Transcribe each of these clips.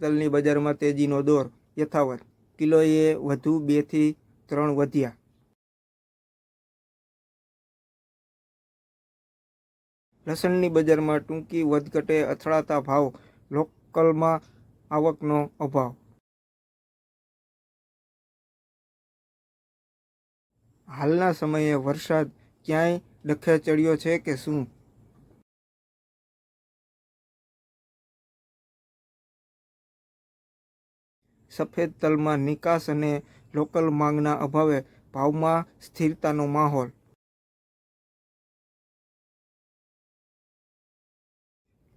તલની બજારમાં તેજીનો દોર યથાવત. કિલોએ વધુ બેથી ત્રણ વધ્યા. લસણની બજારમાં ટૂંકી વધઘટે અથડાતા ભાવ લોકલમાં આવકનો અભાવ. હાલના સમયે વરસાદ ક્યાંય ડખે ચડ્યો છે કે શું? સફેદ તલમાં નિકાસ અને લોકલ માંગના અભાવે ભાવમાં સ્થિરતાનો માહોલ.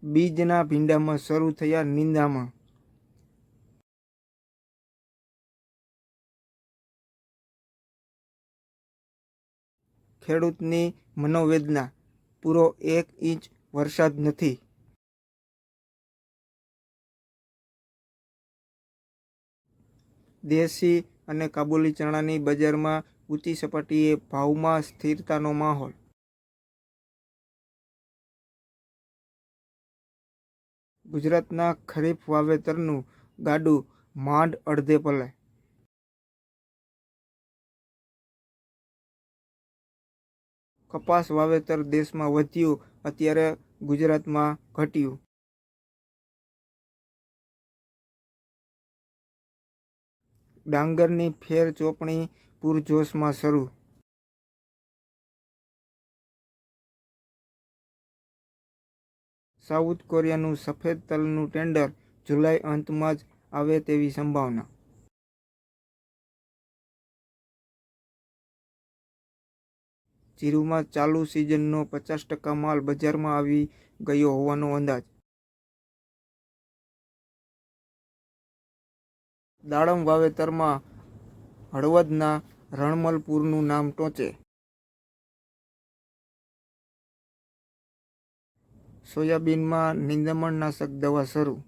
બીજના ભીંડામાં શરૂ થયા નિંદામાં ખેડૂતની મનોવેદના, પૂરો એક ઇંચ વરસાદ નથી. દેશી અને કાબુલી ચણાની બજારમાં ઊંચી સપાટીએ ભાવમાં સ્થિરતાનો માહોલ. ગુજરાતના ખરીફ વાવેતરનું ગાડું માંડ અડધે પલે. કપાસ વાવેતર દેશમાં વધ્યું, અત્યારે ગુજરાતમાં ઘટ્યું. ડાંગરની ફેર ચોપણી પૂરજોશમાં શરૂ. સાઉથ કોરિયાનું સફેદ તલનું ટેન્ડર જુલાઈ અંતમાં જ આવે તેવી સંભાવના. જીરુમાં ચાલુ સિઝનનો પચાસ ટકા માલ બજારમાં આવી ગયો હોવાનો અંદાજ. દાડમ વાવેતરમાં હળવદના રણમલપુરનું નામ ટોચે. સોયાબીનમાં નિંદમણનાશક દવા શરૂ